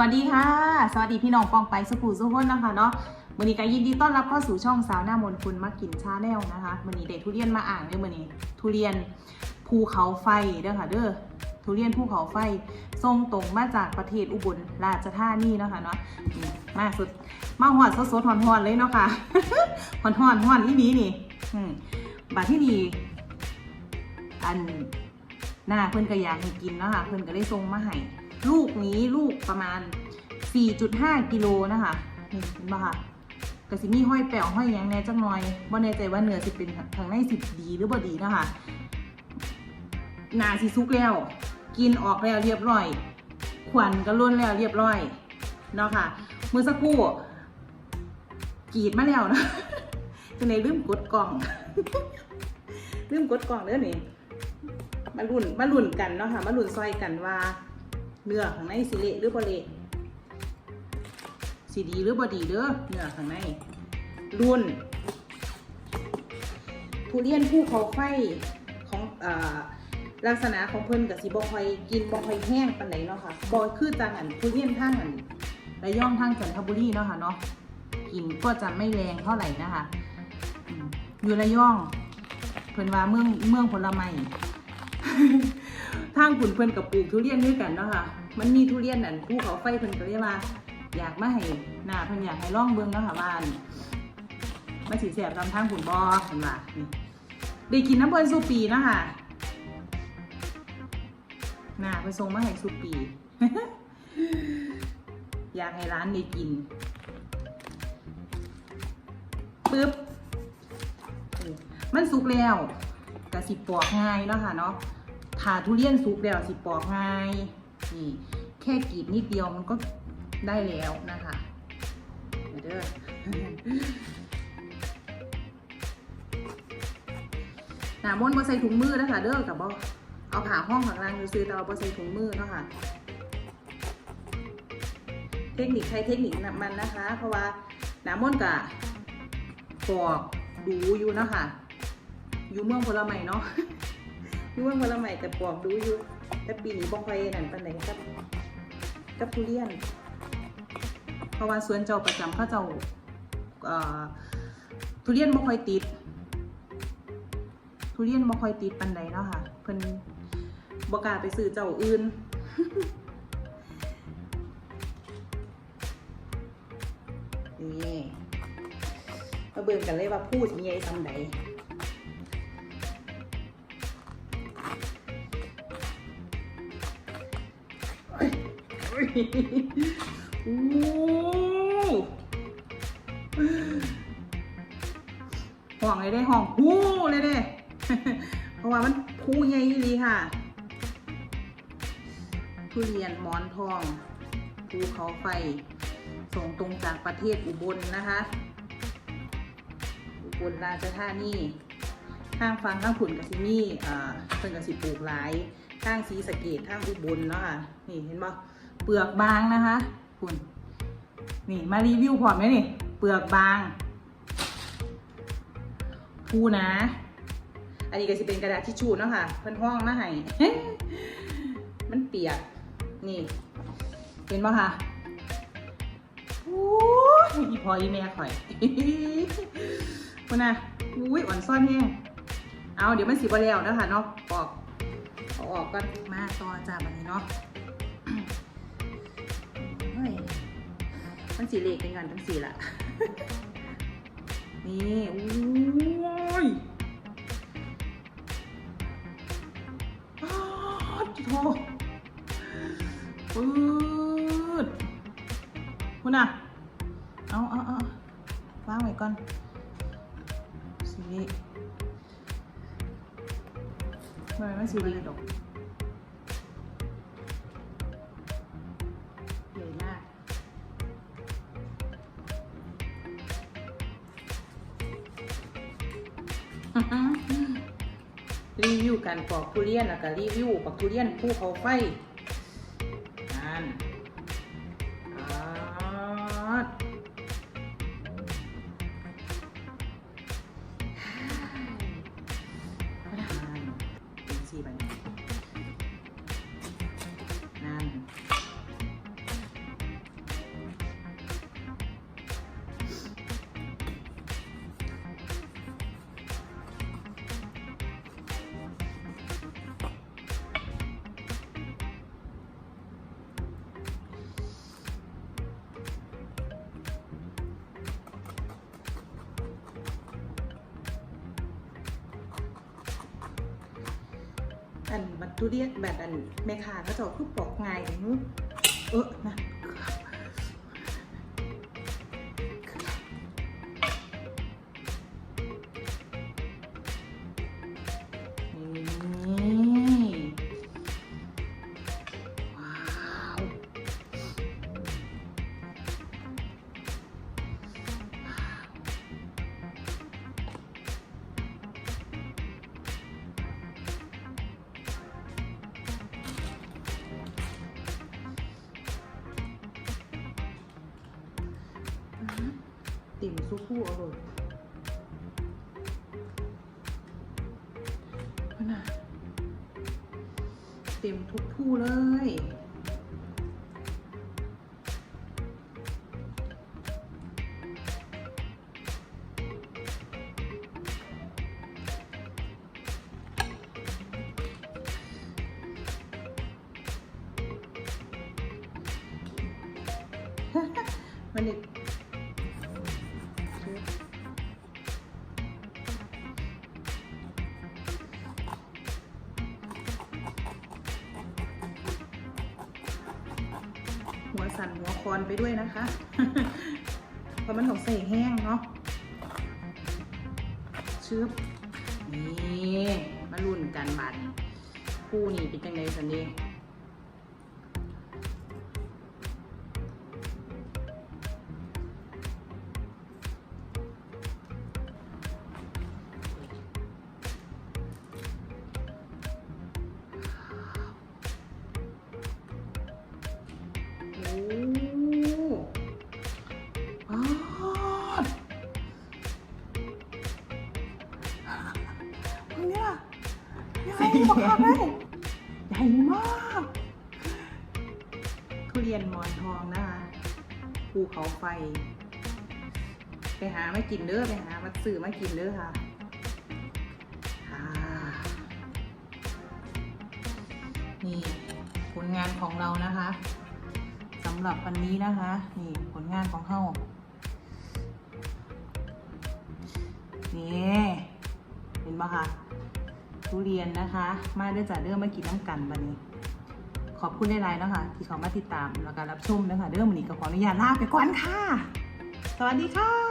วัสดีค่ะ สวัสดีพี่น้องปองไปสุขุสุขนนะคะเนาะวันนี้ก็ยินดีต้อนรับเข้าสู่ช่องสาวหน้ามนคุณมากินชาแนลนะคะวันนี้เด็กทุเรียนมาอ่างเด้อวันนี้ ทุเรียนภูเขาไฟเด้อค่ะเด้อทุเรียนภูเขาไฟทรงตรงมาจากประเทศอุบลราชธานีเนาะค่ะเนาะมาสุดมาหอดสดๆหอนๆเลยเนาะค่ะหอนๆหอนอีนี้นี่อืมบาที่นี่อันหน้าเพื่อนก็อยากให้กินเนาะค่ะเพื่อนก็ได้ทรงมาให้ ลูกนี้ลูกประมาณ 4.5 กิโลนะคะนี่เห็นปะคะกระสิมีห้อยแป๋วห้อยยังแน่จังหน่อยบ่แน่ใจว่าเนื้อสิเป็นทางในสิดีหรือบ่ดีนะคะหนาสิซุกแล้ว กินออกแล้วเรียบร้อย ขวัญก็ล้นแล้วเรียบร้อยเนาะค่ะเมื่อสักครู่กรีดมาแล้วนะจังไหนลืมกดกล่องลืมกดกล่องเด้อนี่มาลุ่นมาลุ่นกันเนาะค่ะมาลุ่นซอยกันว่า เนื้อข้างในสิเละหรือบ่เละสิดีหรือบ่ดีเด้อเนื้อข้างในรุ่นทุเรียนภูเขาไฟของอลักษณะของเพิ่นกับสิบ่คอยกินบ่คอยแห้งปานใดเนาะค่ะบ่คือจังอันทุเรียนทางอันระยองทางจันทบุรีเนาะค่ะเนาะกินก็จะไม่แรงเท่าไหร่นะคะอืมอยู่ระยองเพิ่นว่าเมืองเมืองผลไม้ ทางขุนเพิ่นกับปลูกทุเรียนด้วยกันเนาะค่ะ มันมีทุเรียนนั่นภูเขาไฟเพิ่นก็เรียกว่า อยากมาให้หน้าเพิ่นอยากให้ลองเบิ่งเนาะค่ะว่านมันสิแซ่บตามทางขุนบ่เพิ่นว่านี่ได้กินน้ำเพิ่นสุปีเนาะค่ะหน้าเพิ่นส่งมาให้สุปี อยากให้ร้านได้กินปึ๊บมันสุกแล้วกะสิปอกง่ายเนาะค่ะเนาะ ถ้าทุเรียนสุกแล้วสิปอกง่ายนี่แค่กรีดนิดเดียวมันก็ได้แล้วนะคะเด้อหนามนมาใส่ถุงมือนะคะเด้อกับบ่เอาผ่าห้องข้างล่างซื้อแต่เอาใส่ถุงมือเนาะค่ะเทคนิคใช้เทคนิคมันนะคะ เพราะว่าหนามนต์กะปอกดูอยู่เนาะค่ะอยู่เมืองผลไม้เนาะ ยู่เมืองผลไม้แต่ปอกดูอยู่แต่ปีนี้บ่ค่อยนั่นปานใดกับกับทุเรียน เพราะว่าสวนเจ้าประจำเขาเจ้าเอ่อทุเรียนบ่ค่อยติด ทุเรียนบ่ค่อยติดปานใดเนาะค่ะ เพิ่นบ่กล้าไปซื้อเจ้าอื่นนี่มาเบิ่งกันเลยว่าพูดสิใหญ่ซำใด โอ้ห้องเลยได้ห้องหูเลยเด้เพราะว่ามันพูใหญ่ดีค่ะทุเรียนหมอนทองภูเขาไฟ ส่งตรงจากประเทศอุบลนะคะ อุบลราชธานีข้างฟังข้างผุนกับซิมี่เอ่าเพิ่นกับสิปลูกหลายข้างสีสะเกดข้างอุบลเนาะค่ะ นี่เห็นปะ เปลือกบางนะคะคุณนี่มารีวิวพร้อมไหมนี่ เปลือกบางพูนะ อันนี้ก็จะเป็นกระดาษทิชชู่เนาะค่ะเพิ่นห้องมาให้มันเปียก นี่ เห็นปะคะโอ้ยอีพออีแม่ข่อยคุณน่ะอุ้ยอ่อนซ่อนแห้งเอาเดี๋ยวมันสีบอแล้วนะคะเนาะออกออกก่อนมาต่อจ้าแบบนี้เนาะ มันสีเหล็กเป็นกันทั้งสีละนี่โอ้ยอ้าวจิโทปืดคุณน่ะ เอาเอาเอาวางไว้ก่อนสีเหล็กทำไมไม่สีเหล็กดอก รีวิวการปอกทุเรียนแล้วก็รีวิวปอกทุเรียนภูเขาไฟ อันบัตทุเรียนแบบอันแม่ค้าก็จะเอาคือปอกไงายเลยมึงเออนะ ติ่มซุปผู้อร่อยนะเต็มทุกผู้เลยมันอี สั่นหัวคอนไปด้วยนะคะเพราะมันของใส่แห้งเนาะชึบนี่มาลุ่นกันบัดคู่นี่เป็นยังไงสันเดีโใหญ่มากเลยใหญ่มาก ทุเรียนหมอนทองนะคะภูเขาไฟ ไปหามากินเด้อไปหามาซื้อมากินเด้อค่ะนี่ผลงานของเรานะคะสำหรับวันนี้นะคะ นี่ผลงานของเฮานี่เห็นปะคะ ทุเรียนนะคะ มาได้จากเรื่องมากินน้ำกันวันนี้ ขอบคุณหลายๆนะคะที่เขามาติดตามแล้วก็รับชมนะคะเรื่องวันนี้ก็ขออนุญาตลาไปก่อนค่ะ สวัสดีค่ะ